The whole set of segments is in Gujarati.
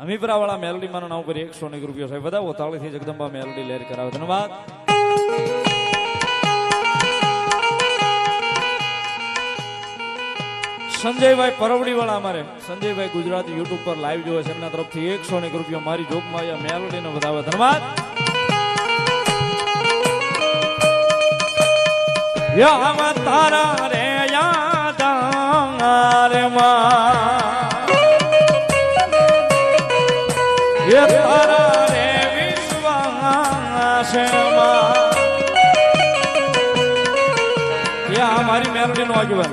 હમીપરા મેલડીમાં નામ કરી એકસો એક રૂપિયા સાહેબ. બધા તાળીથી જગદંબા મેલડી લહેર કરાવે. ધન્યવાદ. સંજયભાઈ પરવડી વાળા અમારે. સંજયભાઈ ગુજરાતી યુટ્યુબ પર લાઈવ જોવે છે. એમના તરફથી એકસો ને રૂપિયા મારી જોબમાં આવ્યા. મેલડી ને વધાવે. ધન્યવાદ. તારા રે યાદમાં. મારી મેલોડીનો આગેવાન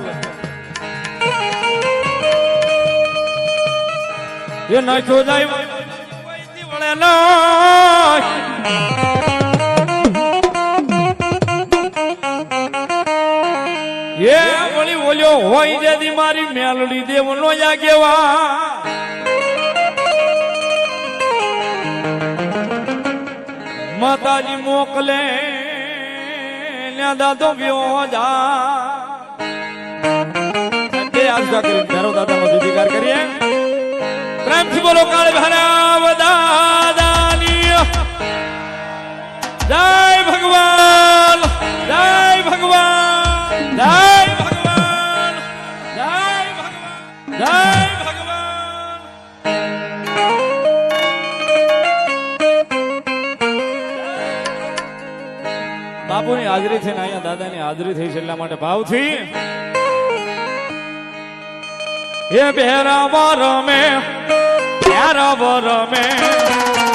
એ નાખ્યો જાય વળે ના એ વળી ઓલ્યો હોય જેથી મારી મેલડી દેવનો આગેવા માતાજી મોકલે દાદો વ્યો જા. કરીએ. પ્રેમથી બોલો, કાળ ભરાવ દાદાની જય ભગવાન જય ભગવાન, જય બાપુની છે ને અહીંયા દાદાની હાજરી થઈ છે એટલા માટે ભાવથી. એ ભેરાવા રમે ભેરાવા રમે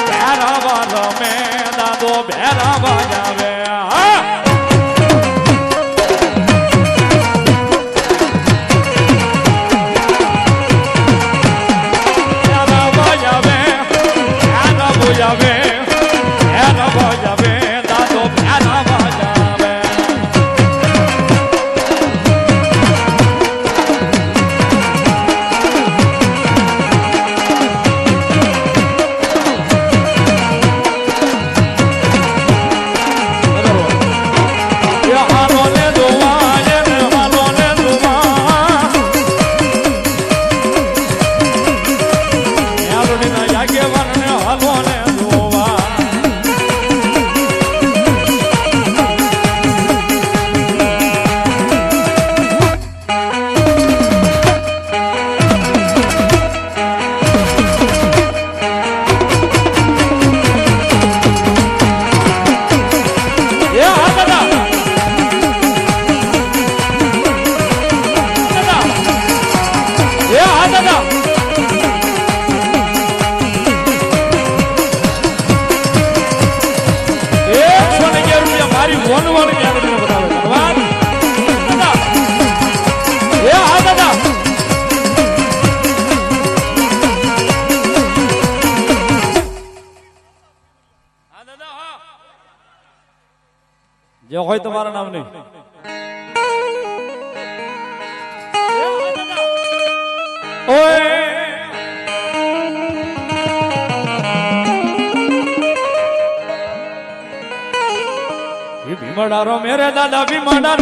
ભેરાવા રમે દાદો ભેરાવા જાવે જે હોય તમારા નામ નહીં ઓય! એ મેરે દાદા ભીમડા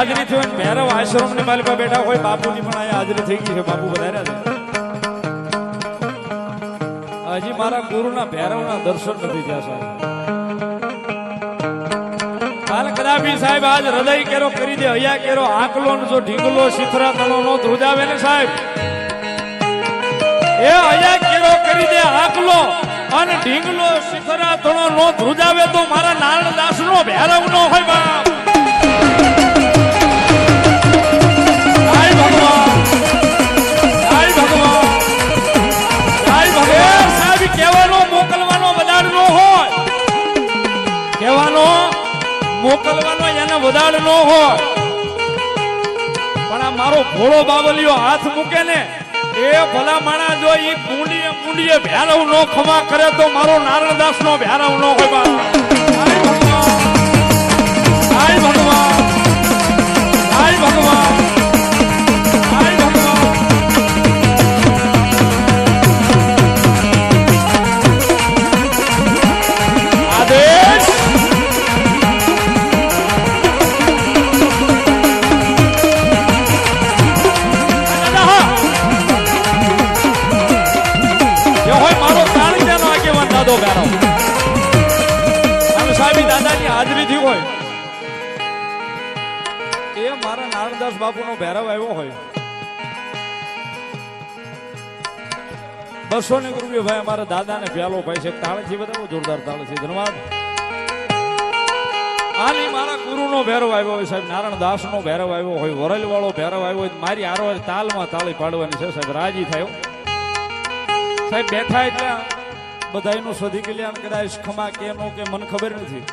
હાજરી થયો ને આશ્રમ ને માલિકા બેઠા હોય, બાપુની પણ અહીંયા હાજરી થઈ ગઈ છે. બાપુ વધાર્યા હજી મારા ગુરુના ભૈરવના દર્શન નથી થયા સાહેબ. કદાપી સાહેબ આજ હૃદય કેરો કરી દે, હૈયા કેરો, આકલો જો ઢીંગલો, શિથરા તળો નો ધ્રુજાવે ને સાહેબ. એ હૈયા કેરો અને ઢીંગલો શિખરા તણો નો ધ્રુજાવે તો મારા નારાયણ દાસ નો ભેરવ નો નો હોય. પણ આ મારો ભોળો બાબલિયો હાથ મૂકે ને, એ ભલા માણા જો ઈ પૂંડીએ પૂંડીએ ભેરવ નો ખમા કરે તો મારો નારણદાસ નો ભેરવ નો હોય બા હાય ભગવાન. હાય ભગવાન. બસો ને રૂપિયા ભાઈ અમારા દાદાને પ્યાલો ભાઈ છે. તાળથી બતાવો જોરદાર તાળથી ધન્યવાદ. આની મારા ગુરુનો ભેરવ આવ્યો હોય, સાહેબ નારાયણ દાસનો ભેરવ આવ્યો હોય વરલ વાળો ભેરવ આવ્યો હોય, મારી આરો તાલમાં તાળી પાડવાની છે, સાહેબ, રાજી થયો. સાહેબ, બેઠા એટલે બધાનું સ્વધી કલ્યાણ કદાચ ખમા કે નો કે, મને ખબર નથી.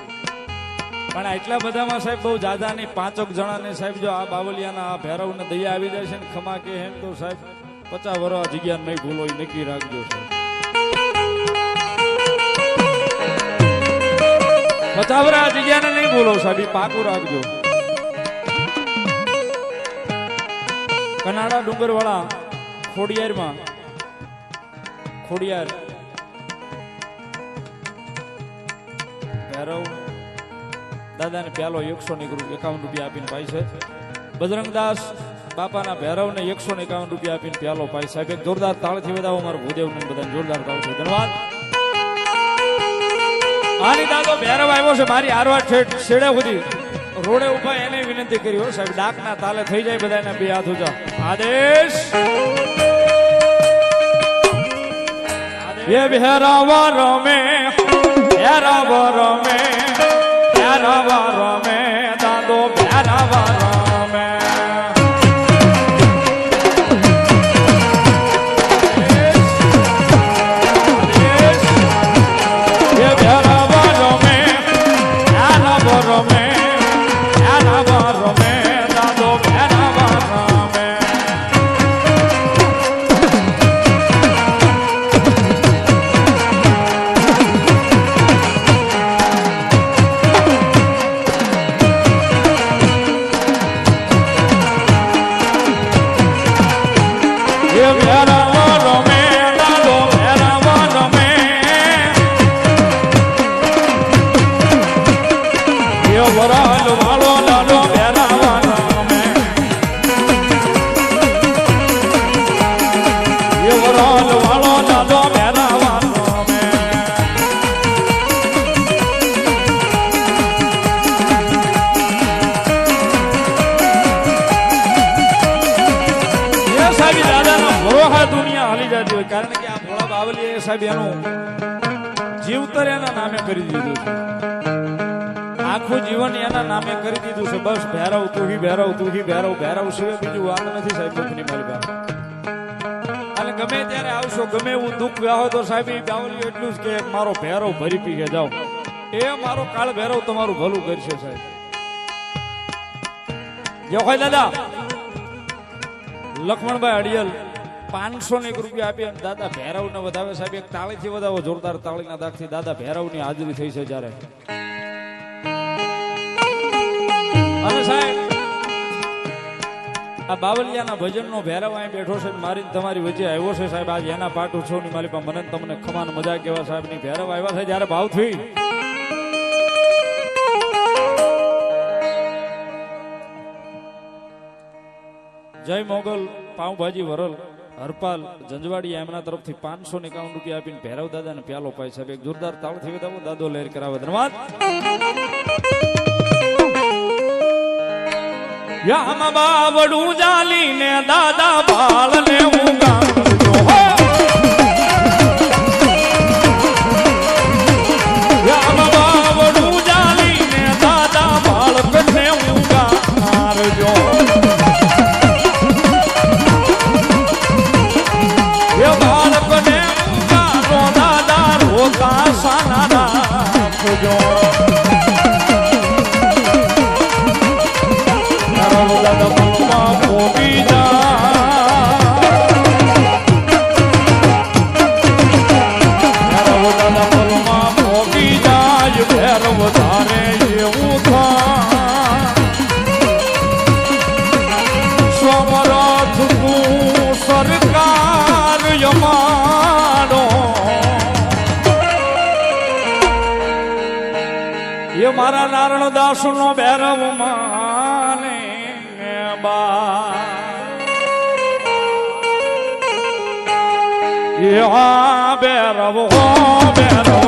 પણ એટલા બધામાં, સાહેબ, બહુ જાદાની પાંચક જણાને, સાહેબ, જો આ બાવલિયાના આ ભેરવને દયા આવી જાય છે ને ખમા કે હેમ તો, સાહેબ પચાસ વર્ષ જગ્યા નહીં ભૂલો એ નક્કી રાખજો પચાસ વર્ષ જગ્યાને નહીં ભૂલો, સાહેબ પાકું રાખજો. કનાડા ડુંગરવાળા ખોડિયારમાં, ખોડિયાર, ભૈરવ, દાદાને પ્યાલો એકસો ની એકાવન રૂપિયા આપીને પાય છે બજરંગદાસ બાપાના ભૈરવને એકસો ને એકાવન રૂપિયા આપીને પ્યાલો પાઈ સાહેબ એક જોરદાર તાળથી વધાવો. મારો ભૂદેવને બધાને જોરદાર તાળથી ધન્યવાદ. આની દાદો ભૈરવ આવ્યો છે, મારી આરવા છેડે સુધી. રોડે ઊભા એને વિનંતી કરી, હો સાહેબ, ડાકના તાલે થઈ જાય બધાને બે હાથ ઉજા આદેશ. ભેરાવા રમે ભેરાવા રમે ભેરાવા રમે. કારણ કે બાવલી સાહેબ એનું જીવતર એના નામે કરી દીધું આખું જીવન એના નામે કરી દીધું છે. બસ ભેરવ તું હી, ભેરવ તું હી, ભેરવ ભેરવ સિવાય બીજું વાત નથી સાહેબ દુઃખની મારી અને ગમે ત્યારે આવશો, ગમે એવું દુઃખ હોય તો સાહેબ એ બાવલી એટલું જ કે મારો ભેરવ ભરી પી કે જાઓ. એ મારો કાળ ભેરવ તમારું ભલું કરશે સાહેબ. જો દાદા લક્ષ્મણભાઈ અડિયલ પાંચસો ને એક રૂપિયા આપી અને દાદા ભૈરવ ને વધાવે સાહેબ, એક તાળીથી વધાવો, જોરદાર તાળીના દાખથી દાદા ભૈરવની હાજરી થઈ છે જ્યારે. અને સાહેબ, આ બાવલિયાના ભજનનો ભૈરવ અહીં બેઠો છે ને મારી તમારી વચ્ચે આવ્યો છે સાહેબ. આજે એના પાટ ઉત્સવની મારી પાસે મને તમને ખમાન મજા કેવા સાહેબની ભૈરવ આવ્યા છે જ્યારે ભાવ થઈ જય મોગલ, પાઉભાજી વરલ. હરપાલ જંજવાડી એમના તરફથી પાંચસો ને એકાવન રૂપિયા આપીને ભૈરવ દાદાને પ્યાલો પાય સાહેબ. એક જોરદાર તાળથી વધાવો, દાદો લહેર કરાવે. ધન્યવાદ. યામ બાવડું જાલીને દાદા બાળને હું દાસ નો ભૈરવ માને બા ભૈરવ હા